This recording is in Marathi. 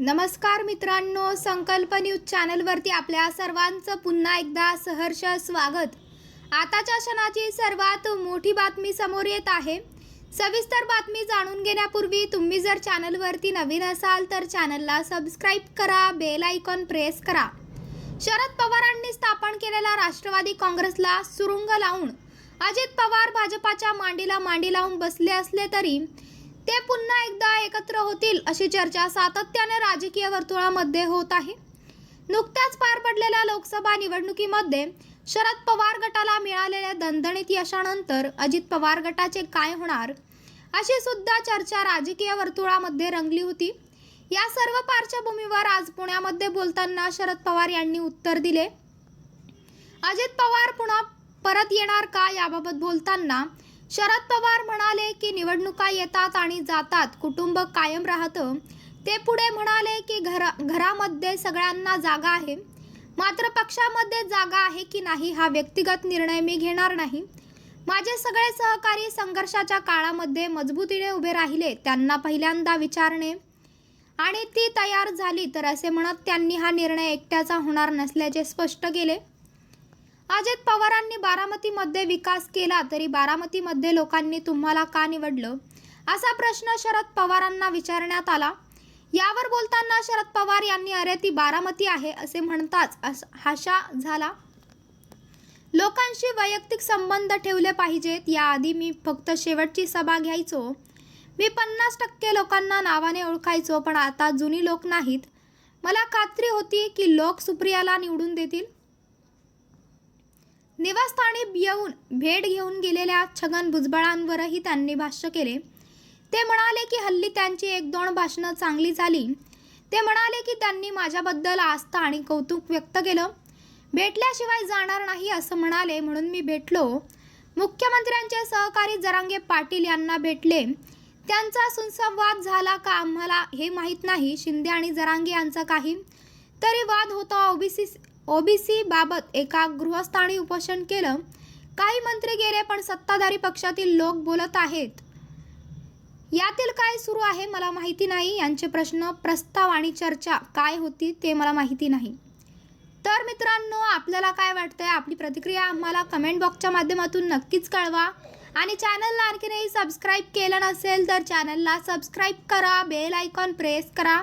नमस्कार मित्रांनो संकल्प न्यूज चॅनलवरती आपल्या सर्वांचं पुन्हा एकदा सहर्ष स्वागत. आताच्या क्षणाची सर्वात मोठी बातमी समोर येत आहे. सविस्तर बातमी जाणून घेण्यापूर्वी तुम्ही जर चॅनलवरती नवीन असाल तर चॅनलला सबस्क्राईब करा बेल आयकॉन प्रेस करा. शरद पवारांनी स्थापन केलेला राष्ट्रवादी काँग्रेसला सुरुंग लावून अजित पवार भाजपाच्या मांडीला मांडी लावून बसले असले तरी ते पुन्हा एकदा एकत्र होतील अशी चर्चा सातत्याने राजकीय वर्तुळामध्ये होत आहे. नुकत्याच पार पडलेल्या लोकसभा निवडणुकीमध्ये शरद पवार गटाला मिळालेल्या दणदणीत यशानंतर अजित पवार गटाचे काय होणार अशी सुद्धा चर्चा राजकीय वर्तुळामध्ये रंगली होती. या सर्व पार्श्वभूमीवर आज पुण्यामध्ये बोलताना शरद पवार यांनी उत्तर दिले. अजित पवार पुन्हा परत येणार का याबाबत बोलताना शरद पवार म्हणाले की निवडणुका येतात आणि जातात कुटुंब कायम राहतं. ते पुढे म्हणाले की घरा घरामध्ये सगळ्यांना जागा आहे. मात्र पक्षामध्ये जागा आहे की नाही हा व्यक्तिगत निर्णय मी घेणार नाही. माझे सगळे सहकारी संघर्षाच्या काळामध्ये मजबूतीने उभे राहिले त्यांना पहिल्यांदा विचारणे. आणि ती तयार झाली तर असे म्हणत त्यांनी हा निर्णय एकट्याचा होणार नसल्याचे स्पष्ट केले. अजित पवारांनी बारामतीमध्ये विकास केला तरी बारामतीमध्ये लोकांनी तुम्हाला का निवडलं? असा प्रश्न शरद पवारांना विचारण्यात आला. यावर बोलताना शरद पवार यांनी अरे ती बारामती आहे असे म्हणताच हाशा झाला. लोकांशी वैयक्तिक संबंध ठेवले पाहिजेत याआधी मी फक्त शेवटची सभा घ्यायचो. मी पन्नास टक्के लोकांना नावाने ओळखायचो पण आता जुनी लोक नाहीत. मला खात्री होती की लोक सुप्रियाला निवडून देतील. निवासस्थानी येऊन भेट घेऊन गेलेल्या छगन भुजबळांवरही त्यांनी भाष्य केले. ते म्हणाले की हल्ली त्यांची एक दोन भाषणं चांगली झाली. ते म्हणाले की त्यांनी माझ्याबद्दल आस्था आणि कौतुक व्यक्त केलं. भेटल्याशिवाय जाणार नाही असं म्हणाले म्हणून मी भेटलो. मुख्यमंत्र्यांचे सहकारी जरांगे पाटील यांना भेटले. त्यांचा सुसंवाद झाला का आम्हाला हे माहीत नाही. शिंदे आणि जरांगे यांचा काही तरी वाद होता. ओबीसी ओबीसी बाबत एका गृहस्थानी उपोषण केलं. काही मंत्री गेले पण सत्ताधारी पक्षातील लोक बोलत आहेत. यातील काय सुरू आहे मला माहिती नाही. यांचे प्रश्न प्रस्ताव आणि चर्चा काय होती ते मला माहिती नाही. तर मित्रांनो आपल्याला काय वाटतंय? आपली प्रतिक्रिया आम्हाला कमेंट बॉक्सच्या माध्यमातून नक्कीच कळवा. आणि चॅनलला आणखीनही सबस्क्राईब केलं नसेल तर चॅनलला सबस्क्राईब करा. बेल आयकॉन प्रेस करा.